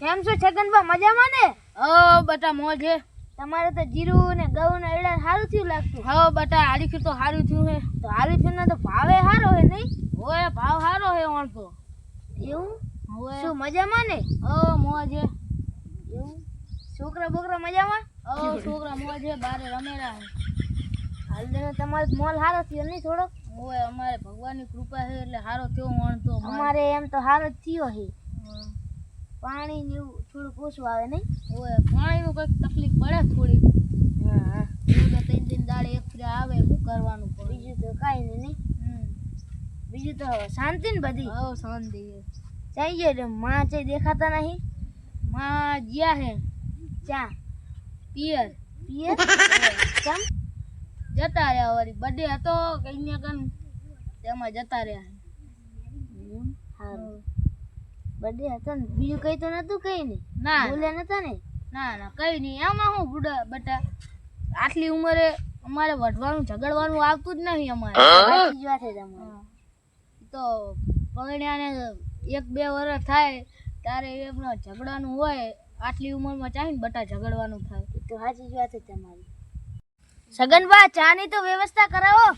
કેમ છો છગનબા મજામાં ને? ઓ બટા મોજે તમારે તો જીરું ને ઘઉં ને એડા સારું થયું લાગતું. હા બટા આરીખી તો સારું થયું હે. તો હારી ફેરના તો ભાવે સારો હે નહીં ઓય ભાવ સારો હે ઓણ તો. એવું? શું મજામાં ને? ઓ મોજે એવું? છોકરા બોકરા મજામાં? ઓ છોકરા મોજે બારે રમેલા હે. હાલ દેને તમારો મોલ સારો થયો નહીં થોડો? ઓય અમારે ભગવાનની કૃપા છે એટલે સારો થયો ઓણ તો અમારે એમ તો સારો જ થયો હા. પાણી ને એવું થોડુંક ઓછું આવે નહીં? ઓય પાણીનું કંઈક તકલીફ પડે થોડી હા એવું તો ત્રણ ત્રણ દાડે એક ફ્રી આવે શું કરવાનું પણ? બીજું તો કાંઈ નહીં. બીજું તો શાંતિ ને બધી? હવ શાંતિ છે. ચાઈ ગયો માં ચે દેખાતા નહીં? માં ગયા હે. ચા પિયર. પિયર? કેમ? જતા રહ્યા વળી. બર્થડે હતો કઈ કન? તેમાં જતા રહ્યા. સારું. બર્થડે હતો ને બીજું કઈ તો નતું કઈ ને ના. બોલ્યા નતા ને? ના ના કઈ નહીં. એમાં હું બુડા બટા આટલી ઉંમરે અમારે વઢવાનું ઝઘડવાનું આવતું જ નહીં અમારે. બીજી વાત છે તમારી. તો પગડ્યાને એક બે વર્ષ થાય તારે એમનો ઝઘડવાનું હોય આટલી ઉંમરમાં ચાહીને બટા ઝઘડવાનું થાય. તો સાચી જ વાત છે તમારી. સગનબા ચા ની તો વ્યવસ્થા કરાવો.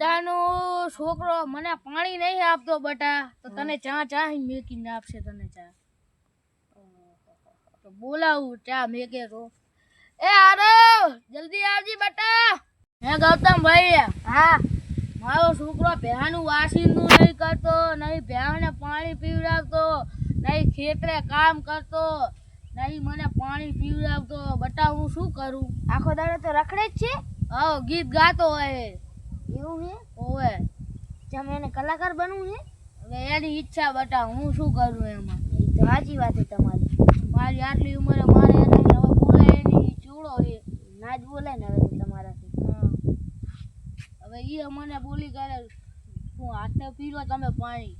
ચાનો છોકરો મને પાણી નહીં આપતો બટા. તો તને ચા ચા મેકીને આપશે તને ચા. તો બોલાવું ચા મેકે તો. એ આરો જલ્દી આવજી બટા. હે ગૌતમ ભાઈ હા. મારો છોકરો ભેહાનું વાસીનું નહીં કરતો નહીં ભેહાને પાણી પીવડાવતો નહીં ખેતરે કામ કરતો નહીં મને પાણી પીવડાવતો. બટા હું શું કરું? આખો દાડો તો રખડે જ છે? હા ગીત ગાતો હોય. એવું છે ઓવે. જેમ એને કલાકાર બનવું છે હવે એની ઈચ્છા બટા હું શું કરું એમાં? એ તો સાચી વાત છે તમારી. મારી આટલી ઉંમરે મારે એને હવે બોલે એની ચૂડો એ. ના જ બોલાય ને હવે તમારાથી. હા. હવે એ મને બોલી કરે હું હાથે પીરો તમે પાણી?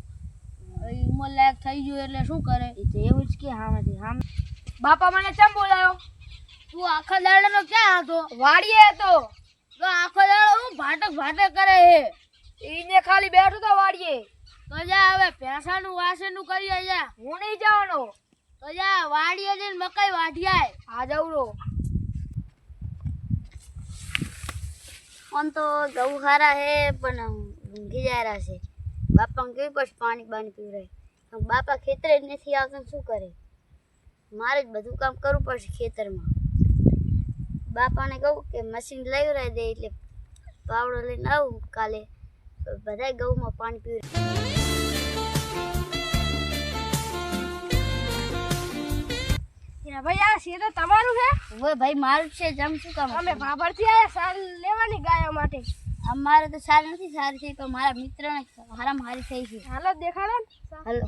હવે ઉંમર લાયક થઈ ગયું એટલે શું કરે? એ તો એવું જ કે હામાંથી. હામ બાપા મને કેમ બોલાયો? તું આખા દાડાનો ક્યાં હતો? વાડીએ હતો. તો આખો દાડો હું ભાટક ભાટક કરે હે ઈને ખાલી બેઠો તો વાડીએ. તો જા હવે ભેંસાનું વાસણનું કરીએ જા. હું નહીં જવાનો. તો જા વાડીએ જઈને મકાઈ વાઢિયાય આ જવરો. આમ તો જવું સારા હે પણ ઊંઘી જાય છે. બાપાને કેવી પડશે પાણી બાણી પીવડાય પણ બાપા ખેતરે જ નથી આવતા શું કરે? મારે જ બધું કામ કરવું પડશે ખેતરમાં. બાપાને કહું કે મશીન લઈ દે એટલે પાવડો લઈને આવું કાલે બધાય ગૌમાં પાણી પીવડાય ભાઈ આ શેર તો તમારું છે ઓય ભાઈ મારું છે જમ શું કામ અમે ભાભરથી આયા સાલ લેવાની ગાયો માટે. અમારે તો સારી નથી સારી થઈ પણ મારા મિત્રને હારામાં હારી થઈ છે. હાલો દેખાડો હલો.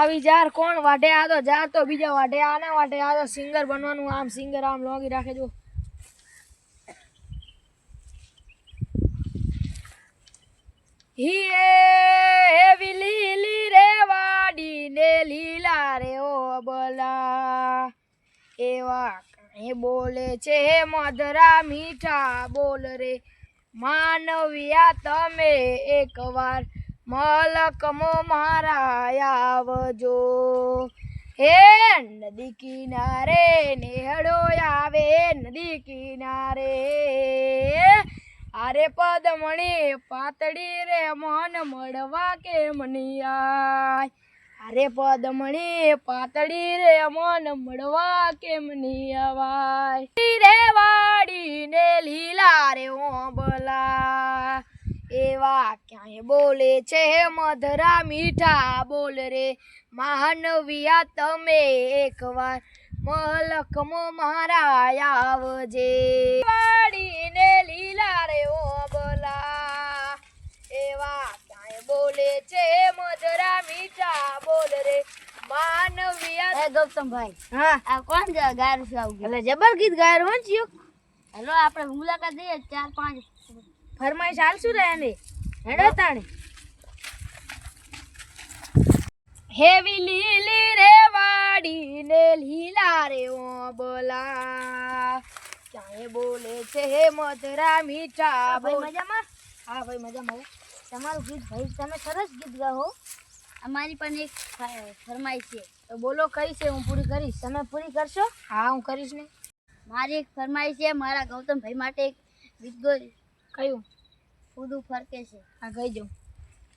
આવી જાર, કોણ વાઢે આ તો? જાર તો બીજા વાઢે, આના વાઢે આ તો સિંગર બનવાનું, આમ સિંગર આમ લોગી રાખે જો હેવી એવી લીલી રે વાડી ને લીલા રે ઓ બલા. એવા કાંઈ બોલે છે મધરા મીઠા બોલ રે. માનવ્યા તમે એકવાર મલકમો મારા આવજો. હે નદી કિનારે નેહડો આવે, નદી કિનારે. અરે પદમણી પાતળી રે મન મળવા કે મનિયા આય અરે પદમણી પાતળી રે મન મળવા કેમ ની અવાય રે વાડી ને લીલા રે ઓબલા. એવા ક્યાંય બોલે છે મધરા મીઠા? બોલ રે માનવિયા તમે એકવાર મલકમો મારા આવજે. વાડીને લીલા રે ઓબલા. એવા ક્યાંય બોલે છે મધરા મીઠા? બોલ રે માનવિયા. એ ગૌતમભાઈ હા. આ કોણ ગાયરું છે આવું એટલે જબર ગીત ગાયર હોન હેલો આપણે મુલાકાત દઈએ ચાર પાંચ. ફરમાઈશ હાલશું રે એને હેડો તાણે. હેવી લીલી રે વાડી ને લીલા રે ઓ એ બોલે છે હે મધરા મીઠા ભાઈ મજામાં? હા ભાઈ મજામાં તમારું ગીત ભાઈ તમે સરસ ગીત ગાઓ. અમારી પણ એક ફરમાઈશ છે. તો બોલો કઈ છે? હું પૂરી કરીશ. તમે પૂરી કરશો? હા હું કરીશ ને. મારી એક ફરમાઈશ છે મારા ગૌતમ ભાઈ માટે એક ગીત કયું? ફૂદું ફરકે છે? હા કહી દઉં.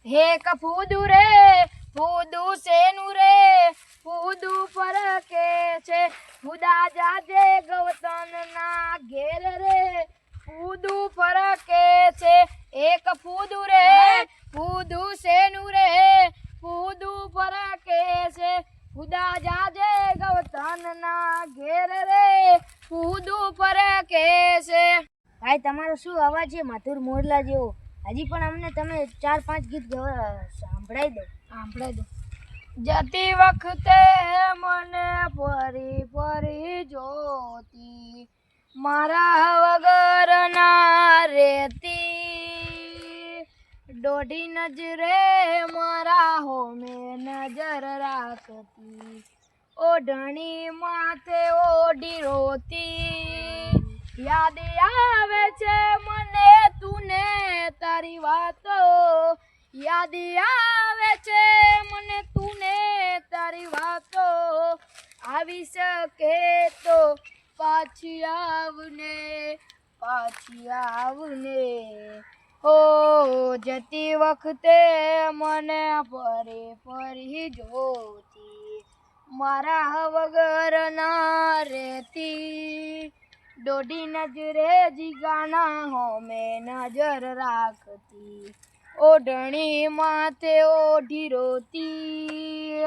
હે કફૂદુ રે ફૂદુ સેનું રે? ફૂદુ ફરકે છે? ફૂદા જાજે ગૌતમ ના ઘેર રે. ફૂદુ ફરકે છે? એક ફૂદુ રે ફૂદુ સેનું રે? ફૂદુ ફરકે છે? ફૂદા જાજે ગૌતમ ના ઘેર રે. ફૂદુ ફરકે ભાઈ, તમારો શું અવાજ છે? મધુર મોરલા જેવો. હજી પણ અમને તમે ચાર પાંચ ગીત સાંભળાઈ દો. સાંભળાઈ દો. જતી વખતે મને ફરી ફરી જોતી, મારા વગર ના રેતી. દોઢી નજરે મારા હોમે નજર રાખતી. ઓઢણી માથે ઓઢી રોતી. યાદ આવે છે મને તુને તારી વાતો. યાદ આવે છે મને તુને તારી વાતો. આવી શકે તો પાછી આવને પાછી આવને. હો, જતી વખતે મને ફરી ફરી જોતી. મારા વગર ના રહેતી. દોઢી નજરે જીગાના હોમે નજર રાખતી. ઓઢણી માથે ઓઢી રોતી.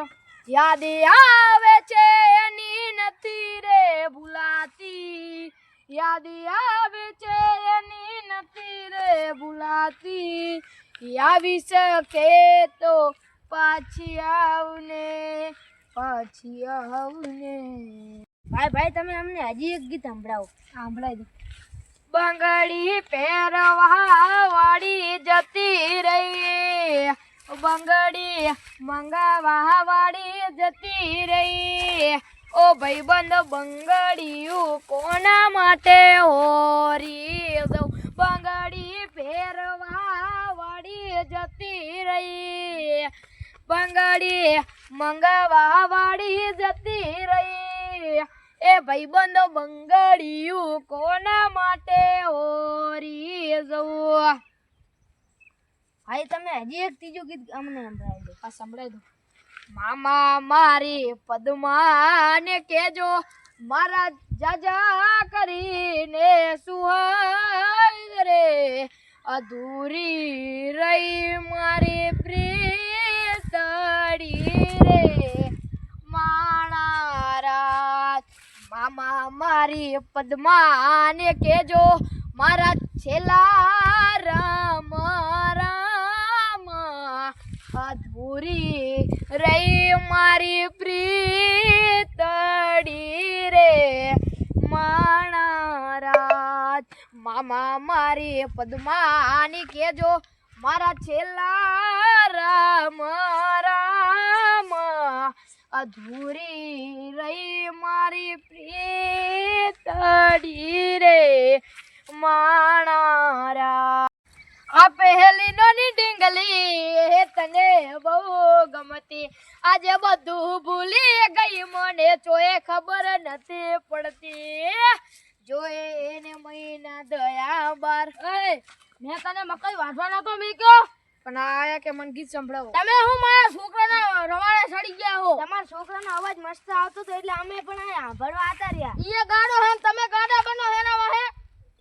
યાદ આવે છે એની નથી રે ભૂલાતી. યાદ આવે છે એની નથી રે ભૂલાતી. આવી શકે તો પાછી આવને પાછી આવને. ભાઈ ભાઈ તમે અમને હજી એક ગીત સંભળાવો. સાંભળાય દો. બંગડી પહેરવા વાળી જતી રહી. બંગડી મંગાવા વાળી જતી રહી. ઓ ભાઈબંધ બંગડીયું કોના માટે હોરી દઉં બંગડી પહેરવા વાળી જતી રહી. બંગડી મંગાવા વાળી જતી રહી એ ભાઈબંધો બંગડીયું કોના માટે ઓરી જવું? ભાઈ તમે હજી એક ત્રીજું ગીત અમને સંભળાવી દો. આ સંભળાવી દો. મામા મારી પદ્માને કેજો મારા જાજા કરીને સુહાય રે અધૂરી રહી મારી પ્રીતડી રે માણારાજ મામા મારી પદ્માને કેજો મારા છેલ્લા રામ રામ અધૂરી રહી મારી પ્રીતડી રે, માણારાજ. મામા, મારી પદ્માની કેજો મારા છેલ્લા રામ રામ અધૂરી રહી મારી પ્રીતડી રે માણારા. આ પહેલી નોની ડીંગલી તને બહુ ગમતી. આજે બધું ભૂલી ગઈ, મને ચોએ ખબર નથી પડતી. જોએ એને મહિના દયા બાર. મેં તને મકઈ વાંધવા નતો મીક્યો? પણ આયા કે મને ગીત સંભળાવો. તમે હું મારા છોકરાના રવાડે સડી ગયા હો? તમારા છોકરાનો અવાજ મસ્ત આવતો તો એટલે અમે પણ આયા સાંભળવા આતા રહ્યા. ઈએ ગાડો હે તમે ગાડા બનો હેના વાહે?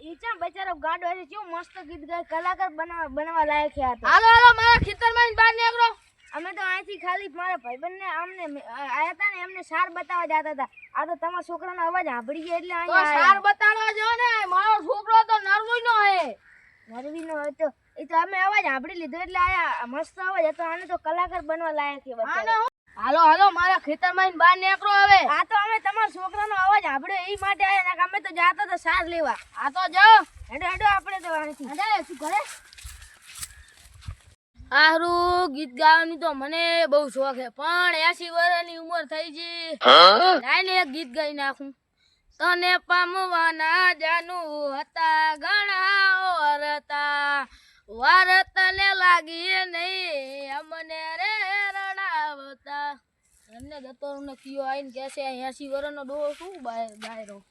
ઈચા બચારો ગાડો હશે કેવું મસ્ત ગીત ગાય કલાકાર બનાવવા બનાવવા લાયક છે આ તો. હાલો હાલો મારા ખેતરમાં બહાર નીકળો. અમે તો અહીંથી ખાલી મારા ભાઈબંધને આમને આયા હતા ને એમને સાર બતાવવા જતા હતા. આ તો તમારા છોકરાનો અવાજ સાંભળી ગયા એટલે અહીંયા સાર બતાવવા જો ને મારો છોકરો તો નરવી નો હે. નરવીનો હતો એ તો અમે અવાજ સાંભળી લીધો એટલે આયા મસ્ત અવાજ હતો. આને તો કલાકાર બનવા લાયક છે હાલો હાલો મારા ખેતરમાં બહાર નીકળો હવે. આ તો અમે તમારા છોકરાનો અવાજ સાંભળ્યો એ માટે આયા નકર અમે તો જાતા હતા સાર લેવા. આ તો જાઓ હેડો હેડો આપણે તો અહીંથી. અરે શું કરે? હારું ગીત ગાવાની તો મને બહુ શોખ છે પણ એસી વર્ષની ઉંમર થઈ છે લાઈને એક ગીત ગાઈ નાખું. તને પામવાના જાનું હતા ઘણા ઓરતા વાર તને લાગીએ નહીં. અમને રે રડાવતા. એમને જતો ને કયો આવીને કહે છે એસી વર્ષનો ડોહો શું બાય બાયરો?